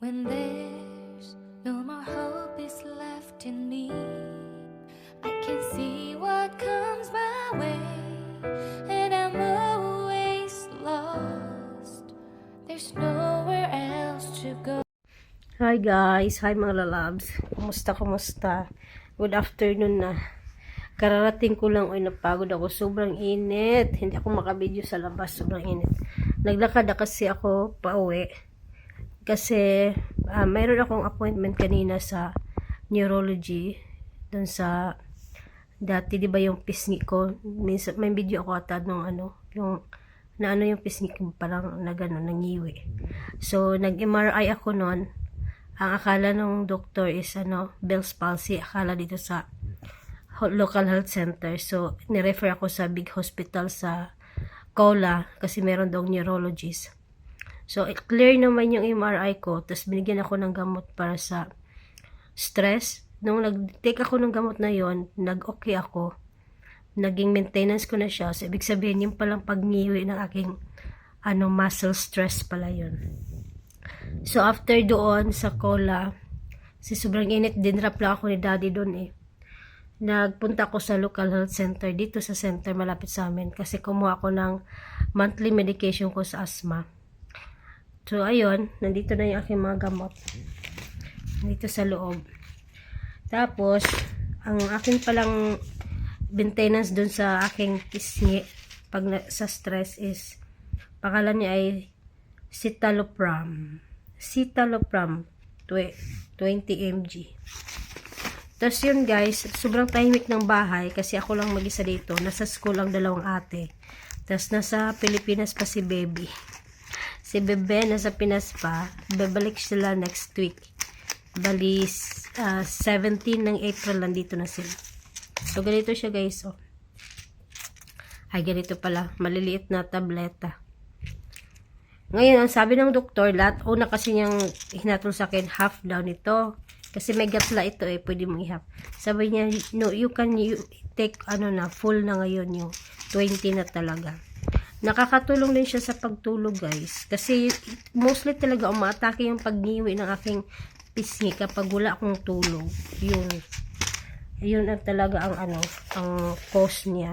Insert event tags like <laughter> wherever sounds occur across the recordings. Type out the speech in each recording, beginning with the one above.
When there's no more hope is left in me, I can see what comes my way, and I'm always lost. There's nowhere else to go. Hi guys, hi mga lalabs. Kumusta, kumusta? Good afternoon na. Kararating ko lang, oy napagod ako. Sobrang init. Hindi ako makabidyo sa labas. Sobrang init. Naglakad na kasi ako pauwi. Kasi ah, mayroon akong appointment kanina sa neurology. Doon sa dati, di ba yung pisngi ko? Minsan, may video ako ata nung ano, yung na ano yung pisngi ko parang na gano'n, nangiwi. So, nag-MRI ako noon ang akala ng doktor is ano, Bell's palsy. Akala dito sa local health center. So, nirefer ako sa big hospital sa Cola kasi meron daw neurologist. So, clear naman yung MRI ko. Tapos, binigyan ako ng gamot para sa stress. Nung nag-take ako ng gamot na yon nag-okay ako. Naging maintenance ko na siya. So, ibig sabihin, yung palang pagngiwi ng aking ano, muscle stress pala yun. So, after doon sa cola, si sobrang init, dinrap lang ako ni daddy doon eh. Nagpunta ako sa local health center, dito sa center malapit sa amin, kasi kumuha ako ng monthly medication ko sa asthma. So, ayun, nandito na yung aking mga gamot. Dito sa loob. Tapos, ang aking palang maintenance doon sa aking pisngi, pag na, sa stress is, pangalan niya ay citalopram. Citalopram, twe- 20 mg. Tapos yun guys, sobrang tahimik ng bahay kasi ako lang mag-isa dito. Nasa school ang dalawang ate. Tapos nasa Pilipinas pa si baby. Si bebe nasa Pinas pa. Babalik sila next week. Bali, ah, 17 ng April nandito na sila. So, ganito siya guys, oh. Ay, ganito pala. Maliliit na tableta. Ngayon, ang sabi ng doktor, lahat, una kasi niyang hinatol sa akin, half down ito. Kasi may gatla ito eh, pwede mong i-half. Sabi niya, no, you can you take, ano na, full na ngayon yung 20 na talaga. Nakakatulong din siya sa pagtulog, guys. Kasi, mostly talaga, umatake yung pagniwi ng aking pisngi kapag wala akong tulog. Yun. Yun ang talaga ang ano, ang cause niya.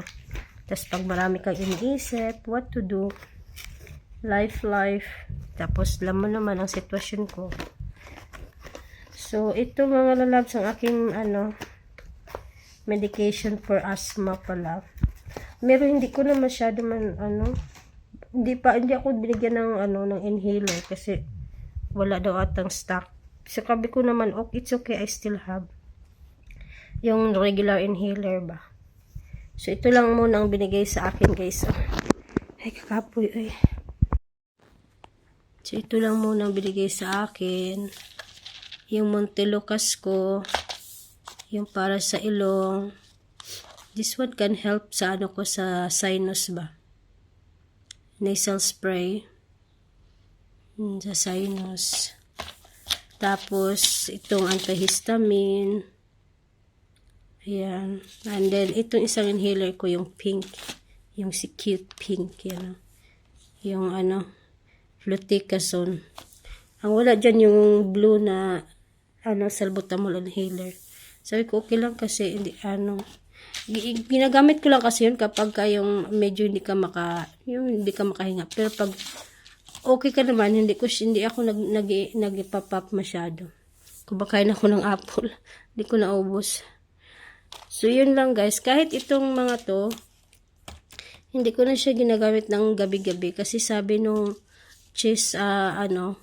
Tapos, pag marami kang iniisip, what to do, life life tapos laman naman ang sitwasyon ko so ito mga lalabs ang aking ano medication for asthma pala meron hindi ko na masyado man ano hindi pa hindi ako binigyan ng ano ng inhaler kasi wala daw atang stock sa kabi ko naman okay it's okay I still have yung regular inhaler ba so ito lang muna ang binigay sa akin guys oh. ay kakapoy ay So, ito lang muna ang binigay sa akin. Yung Montelocas ko. Yung para sa ilong. This one can help sa ano ko sa sinus ba. Nasal spray. Hmm, Sa sinus. Tapos, itong antihistamine. Ayan. And then, itong isang inhaler ko, yung pink. Yung si cute pink. Yan. Yung ano, fluticasone. Ang wala dyan yung blue na ano, salbutamol inhaler. Sabi ko, okay lang kasi, hindi, ano, ginagamit ko lang kasi yun kapag ka yung medyo hindi ka maka, yung hindi ka makahinga. Pero pag okay ka naman, hindi ko, hindi ako nag, nag, nag-pop-up masyado. Kumakain ako ng apple. <laughs> Hindi ko naubos. So, yun lang guys. Kahit itong mga to, hindi ko na siya ginagamit ng gabi-gabi kasi sabi nung chest ah, ano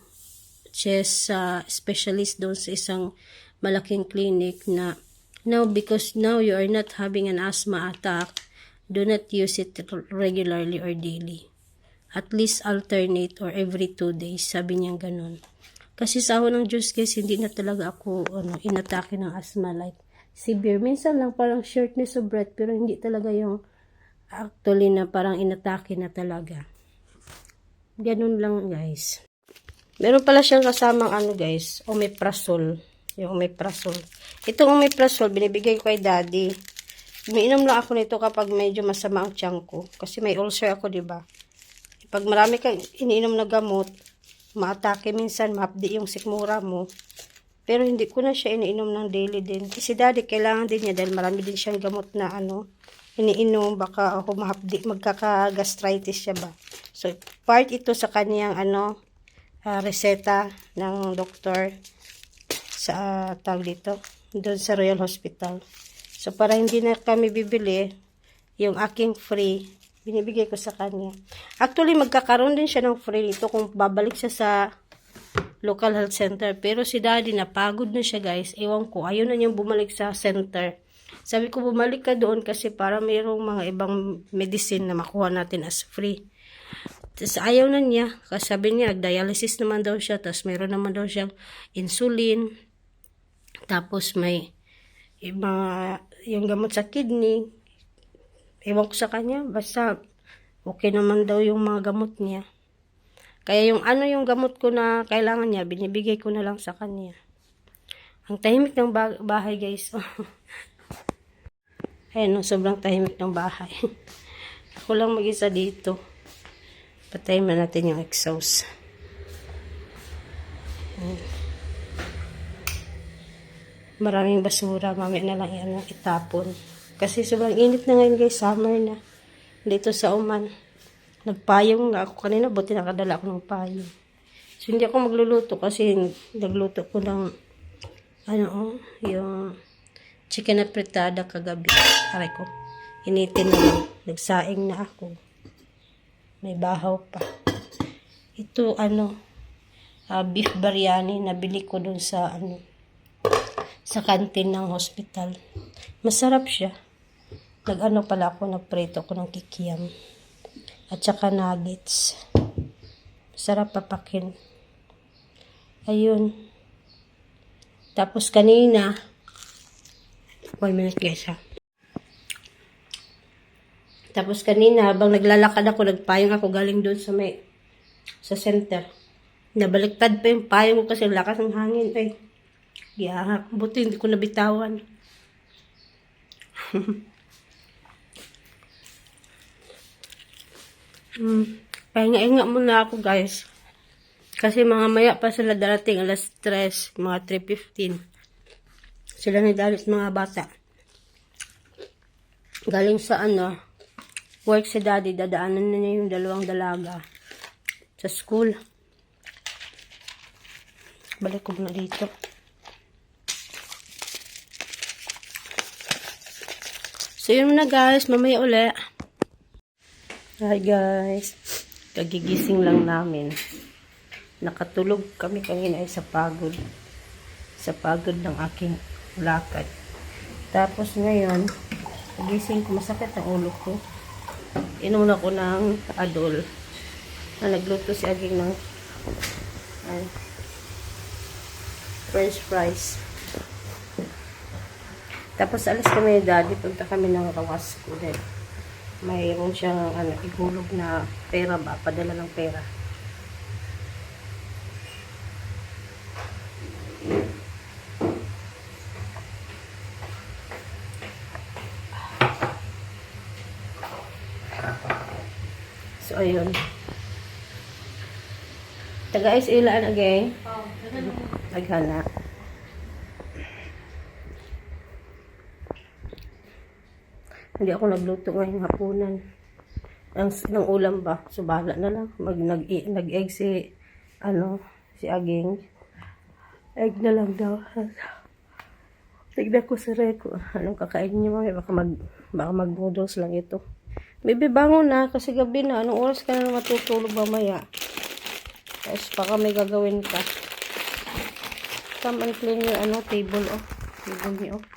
chest ah, specialist doon sa isang malaking clinic na now because now you are not having an asthma attack do not use it regularly or daily at least alternate or every two days sabi niya ganun kasi sa ako ng Diyos guys hindi na talaga ako ano inatake ng asthma like severe minsan lang parang shortness of breath pero hindi talaga yung actually na parang inatake na talaga Ganun lang, guys. Meron pala siyang kasamang ano, guys, omeprazole. Yung omeprazole. Itong omeprazole, binibigay ko kay daddy. Umiinom lang ako nito kapag medyo masama ang tiyan ko. Kasi may ulcer ako, di ba? Pag marami kang iniinom na gamot, maatake minsan, mapdi yung sikmura mo. Pero hindi ko na siya iniinom ng daily din. Kasi daddy, kailangan din niya dahil marami din siyang gamot na ano, iniinom, baka ako mahapdi, magkaka-gastritis siya ba. So, part ito sa kaniyang ano, ah, reseta ng doktor sa uh, tawag dito, doon sa Royal Hospital. So, para hindi na kami bibili, yung aking free, binibigay ko sa kanya. Actually, magkakaroon din siya ng free dito kung babalik siya sa local health center. Pero si daddy, napagod na siya guys. Ewan ko, ayaw na niyang bumalik sa center. Sabi ko, bumalik ka doon kasi para mayroong mga ibang medicine na makuha natin as free. Tapos ayaw na niya. Kasi sabi niya, dialysis naman daw siya. Tapos mayroon naman daw siyang insulin. Tapos may mga, yung gamot sa kidney. Ewan ko sa kanya. Basta okay naman daw yung mga gamot niya. Kaya yung ano yung gamot ko na kailangan niya, binibigay ko na lang sa kanya. Ang tahimik ng ba- bahay, guys. <laughs> Ayan, sobrang tahimik ng bahay. <laughs> Ako lang mag-isa dito. Patayin na natin yung exhaust. Ayan. Maraming basura. Mamaya na lang yan itapon. Kasi sobrang init na ngayon, guys. Summer na. Dito sa Oman. Nagpayong nga ako kanina, buti nakadala ako ng payong. So, hindi ako magluluto kasi nagluto ko ng, ano, oh, yung chicken na fritada kagabi. Aray ko, initin na lang. Nagsaing na ako. May bahaw pa. Ito, ano, ah, beef biryani, nabili ko dun sa, ano, sa kantin ng hospital. Masarap siya. Nag-ano pala ako, nagprito ko ng kikiam at saka nuggets. Sarap papakin. Ayun. Tapos kanina, one minute guys ha. Tapos kanina, habang naglalakad ako, nagpayong ako galing doon sa may, sa center. Nabaliktad pa yung payong ko kasi lakas ng hangin. Ay, giyahak. Buti hindi ko nabitawan. <laughs> Hmm. Pahinga-hinga muna ako guys. Kasi mga maya pa sila darating alas 3, mga 3.15. Sila ni Dalit mga bata. Galing sa ano, work si daddy, dadaanan na niya yung dalawang dalaga sa school. Balik ko muna dito. So yun na guys, mamaya uli. Hi guys, kagigising lang namin. Nakatulog kami kanina ay sa pagod. Sa pagod ng aking lakad. Tapos ngayon, kagising ko masakit ang ulo ko. Inuna ko ng adol. Na nagluto si Aging ng ay, french fries. Tapos alas kami ni daddy, punta kami ng rawas ko din mayroon siyang ano, ihulog na pera ba, padala ng pera. So, ayun. Taga-is ilaan again? Oh, Naghana. Hindi ako nagluto ngayong hapunan. Ang ng ulam ba? Subala na lang. Mag nag nag-egg si ano si Aging. Egg na lang daw. <laughs> Tignan ko sa reko. Anong kakain niyo mamaya? Baka mag baka mag noodles lang ito. Maybe bangon na kasi gabi na. Anong oras ka na matutulog mamaya? Tapos baka may gagawin ka. Come and clean your ano, table oh. Table niyo oh.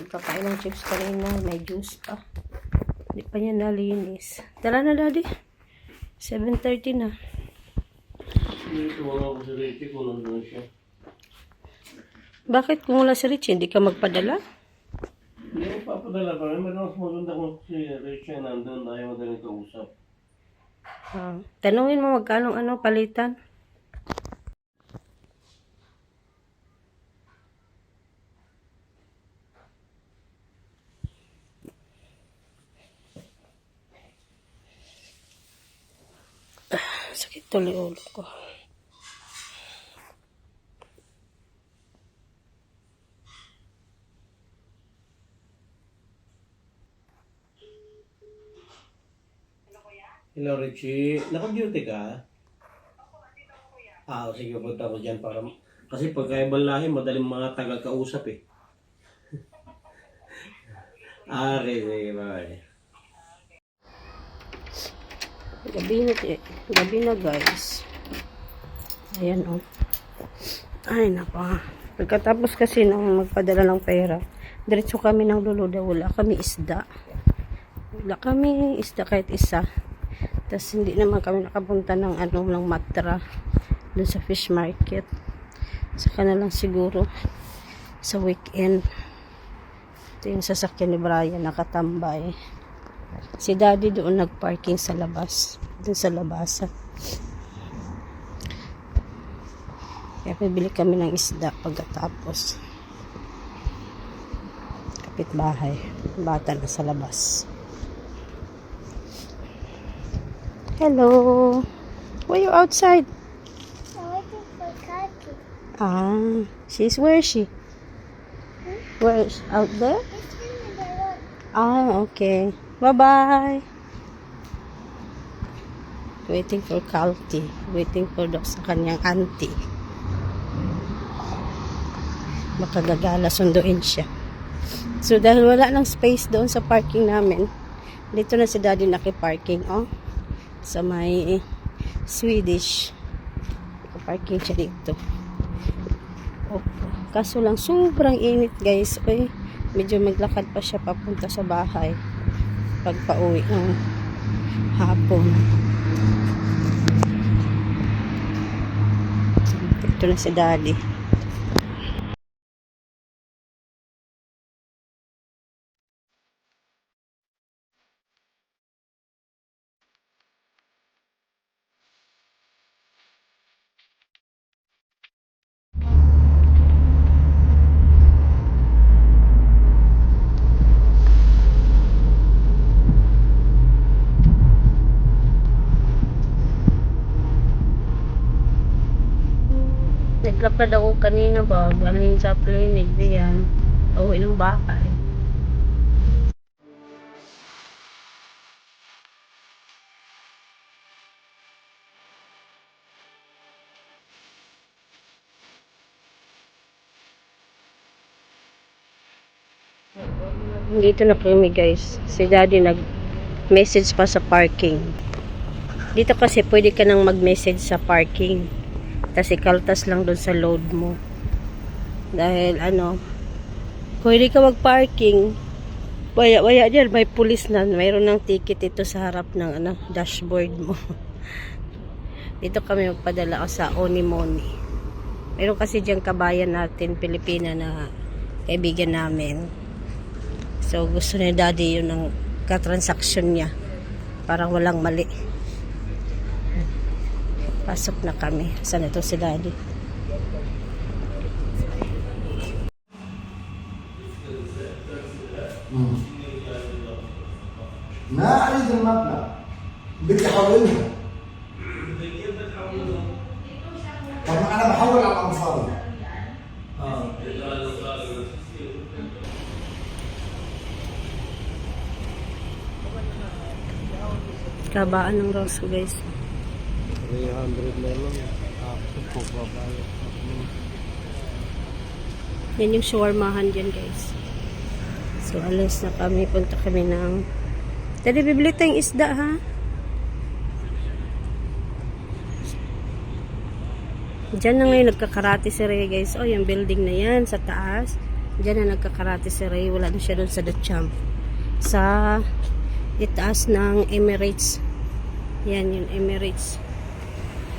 Nagkakain ng chips kanina. May juice pa. Hindi pa niya nalinis. Tara na, daddy. 7.30 na. Bakit kung wala si Richie, hindi ka magpadala? Hindi ko papadala pa rin. Mas maganda kung si Richie nandun. Ayaw madaling kausap. Ah, tanungin mo magkano ano palitan. Sakit tuloy ulo ko. Hello, Richie. Naka-duty ka? Ah, o sige, punta ko dyan para... Kasi pagkaibang lahi, madaling mga tagal kausap eh. <laughs> ah, okay, sige, bye. Gabi na, eh. gabi na guys. Ayan oh. Ay napa. Pagkatapos kasi nang magpadala ng pera, diretso kami ng luluda. Wala kami isda. Wala kami isda kahit isa. Tapos hindi naman kami nakapunta ng ano, ng matra doon sa fish market. Saka na lang siguro sa weekend. Ito yung sasakyan ni Brian nakatambay. Si daddy doon nagparking sa labas. Doon sa labasan. Kaya bibili kami ng isda pagkatapos. Kapitbahay. Bata na sa labas. Hello. Why you outside? I'm waiting for Kaki. Ah, she's where is she? Where is out there? It's in the road. Ah, okay. Bye-bye. Waiting for Kalti. Waiting for the sa kanyang auntie. Makagagala sunduin siya. So, dahil wala ng space doon sa parking namin, dito na si daddy nakiparking, oh. Sa may Swedish. Nakaparking siya dito. Opo. Kaso lang, sobrang init guys. Uy, medyo maglakad pa siya papunta sa bahay. Pag pauwi ng hapon. Ito na si daddy. Naglakad ako kanina ba, galing sa clinic diyan. Pauwi ng bahay. Dito na kami guys. Si daddy nag-message pa sa parking. Dito kasi pwede ka nang mag-message sa parking. Tapos ikaltas lang doon sa load mo. Dahil ano, kung hindi ka mag-parking, waya, waya dyan, may pulis na, mayroon ng ticket ito sa harap ng ano, dashboard mo. <laughs> Dito kami magpadala sa Onimoni. Meron kasi dyan kabayan natin, Pilipina na kaibigan namin. So, gusto ni daddy yun ng katransaksyon niya. Parang walang mali. Pasok na kami. Saan ito si daddy? ما اريد المبلغ بدي احولها طب ما انا بحول على المصاري Kabaan ng Rosso guys. 300 na lang. Ah, po, babayad. Yan yung shawarmahan dyan guys. So alas na kami. Punta kami ng... Dali, bibili tayong isda ha. Diyan na ngayon nagkakarate si Ray guys. Oh, yung building na yan sa taas. Diyan na nagkakarate si Ray. Wala na siya doon sa The Champ. Sa itaas ng Emirates. Yan yung Emirates.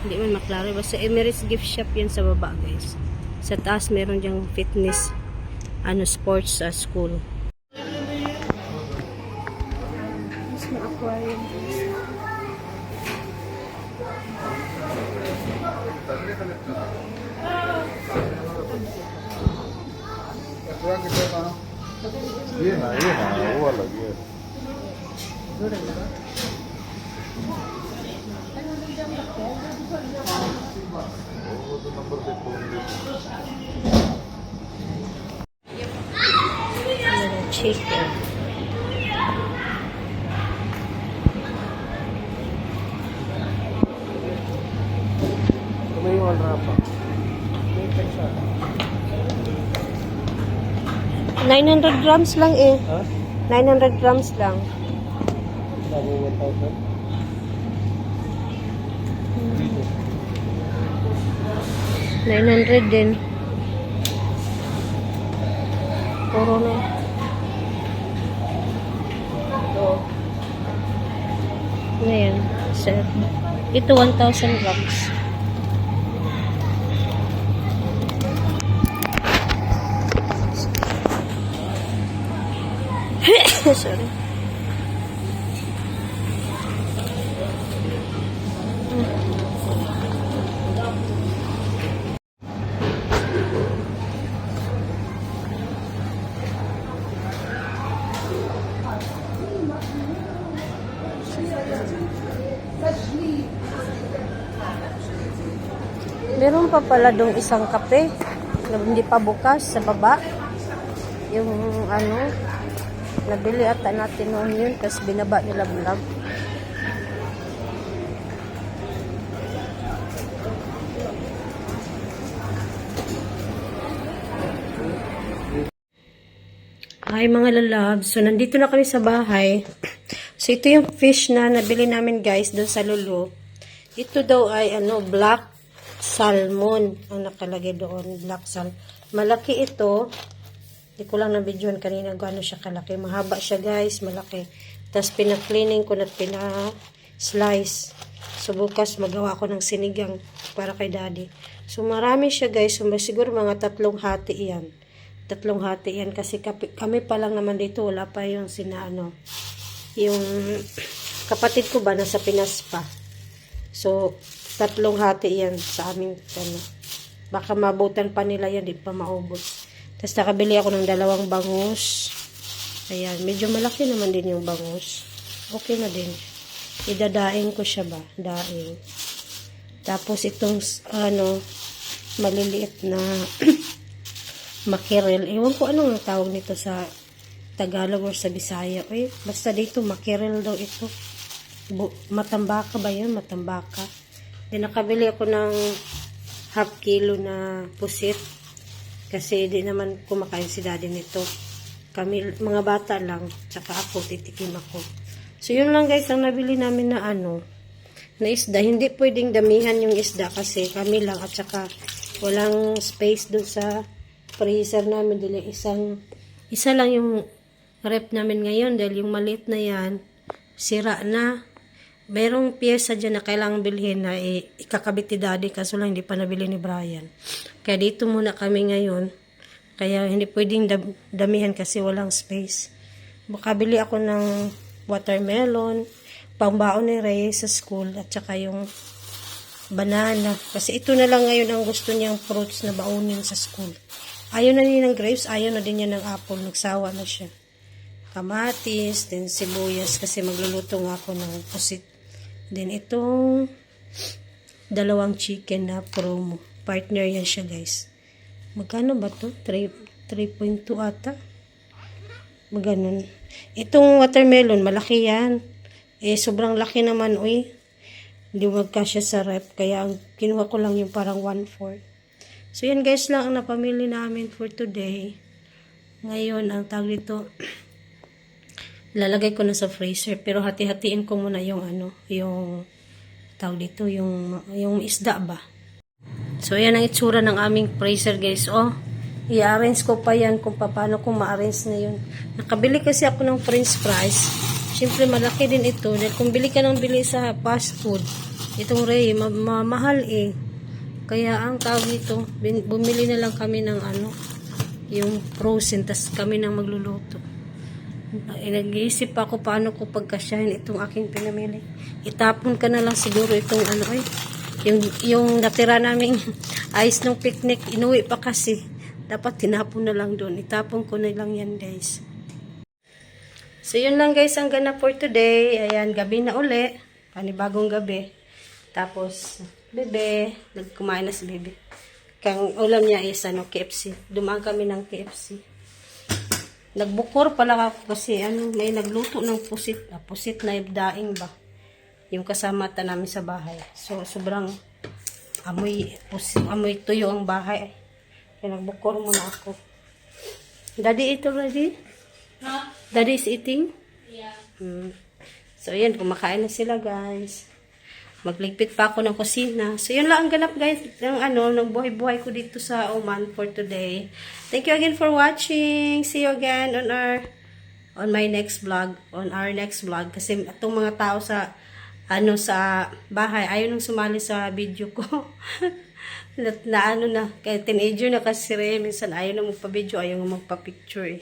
Hindi man maklaro. Basta Emirates gift shop yan sa baba guys. Sa taas meron diyang fitness ano sports sa school. Mas na aquarium guys. Viena, Viena, huolella vielä. Ano, chicken. Tumayo ang rapa. Nine hundred grams lang eh. Huh? 900 grams lang. Sabi 900 din. Puro na. Ito. Ngayon, sir. Ito 1,000 grams. <coughs> Sorry. Pa pala dong isang kape na hindi pa bukas sa baba. Yung ano, nabili ata natin noon yun kasi binaba nila vlog. Hi mga lalabs. So, nandito na kami sa bahay. So, ito yung fish na nabili namin guys doon sa Lulu. Ito daw ay ano, black salmon ang nakalagay doon. Black salmon. Malaki ito. Hindi ko lang na-videoan kanina kung ano siya kalaki. Mahaba siya guys, malaki. Tapos pina-cleaning ko na pina-slice. So bukas magawa ko ng sinigang para kay daddy. So marami siya guys. So siguro mga tatlong hati yan. Tatlong hati yan kasi kami pa lang naman dito. Wala pa yung sinaano. Yung kapatid ko ba nasa Pinas pa. So tatlong hati yan sa aming ano. Baka mabutan pa nila yan, di pa maubos. Tapos nakabili ako ng dalawang bangus. Ayan, medyo malaki naman din yung bangus. Okay na din. Idadaing ko siya ba? Daing. Tapos itong, ano, maliliit na <clears throat> makirel. Ewan ko anong tawag nito sa Tagalog or sa Bisaya. Eh, basta dito, makirel daw ito. Bu- matambaka ba yun? Matambaka. Then, nakabili ako ng half kilo na pusit. Kasi di naman kumakain si daddy nito. Kami, mga bata lang. Tsaka ako, titikim ako. So, yun lang guys, ang nabili namin na ano, na isda. Hindi pwedeng damihan yung isda kasi kami lang at saka walang space dun sa freezer namin. Dili isang, isa lang yung rep namin ngayon dahil yung maliit na yan, sira na. Merong pyesa dyan na kailangang bilhin na eh, ikakabit ni daddy kaso lang hindi pa nabili ni Brian. Kaya dito muna kami ngayon. Kaya hindi pwedeng dam- damihan kasi walang space. Makabili ako ng watermelon, pangbaon ni Ray sa school at saka yung banana. Kasi ito na lang ngayon ang gusto niyang fruits na baunin sa school. Ayaw na niya ng grapes, ayaw na din niya ng apple. Nagsawa na siya. Kamatis, then sibuyas kasi magluluto nga ako ng pusit. Then itong dalawang chicken na promo. Partner yan siya guys. Magkano ba to? 3 3.2 ata. Maganon. Itong watermelon, malaki yan. Eh, sobrang laki naman, uy. Hindi magkasya sa rep. Kaya ang kinuha ko lang yung parang 1-4. So, yan guys lang ang napamili namin for today. Ngayon, ang tawag dito, lalagay ko na sa freezer. Pero hati-hatiin ko muna yung ano, yung tawag dito, yung, yung isda ba. So, yan ang itsura ng aming freezer guys. Oh, i-arrange ko pa yan kung paano ko ma-arrange na yun. Nakabili kasi ako ng french fries. Siyempre, malaki din ito. Dahil kung bili ka ng bili sa fast food, itong Ray, ma- ma- mahal eh. Kaya ang tawag bin- bumili na lang kami ng ano, yung frozen, tas kami nang magluluto. Nag-iisip ako paano ko pagkasyahin itong aking pinamili. Itapon ka na lang siguro itong ano eh. Yung, yung natira naming <laughs> ice ng picnic, inuwi pa kasi. Dapat tinapon na lang doon. Itapon ko na lang yan guys. So yun lang guys ang ganap for today. Ayan, gabi na uli. Panibagong gabi. Tapos, bebe. Nagkumain na si bebe. Kang ulam niya is ano, KFC. Dumaan kami ng KFC. Nagbukor pala ako kasi ano, may nagluto ng pusit. Ah, pusit na daing ba? Yung kasama ta namin sa bahay. So, sobrang amoy, pusit, amoy tuyo ang bahay. Kaya nagbukor muna ako. Daddy ate already? Huh? Daddy is eating? Yeah. Hmm. So, yan. Kumakain na sila, guys. Magligpit pa ako ng kusina. So, yun lang ang ganap, guys. Ng, ano, ng buhay-buhay ko dito sa Oman for today. Thank you again for watching. See you again on our on my next vlog. On our next vlog. Kasi itong mga tao sa ano sa bahay, ayaw nang sumali sa video ko. <laughs> na, na ano na, kaya teenager na kasi rin, minsan ayaw na magpa-video, ayaw na magpa-picture eh.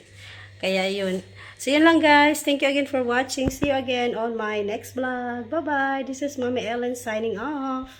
Kaya yun. So yun lang guys, thank you again for watching. See you again on my next vlog. Bye-bye. This is Mama Ellen signing off.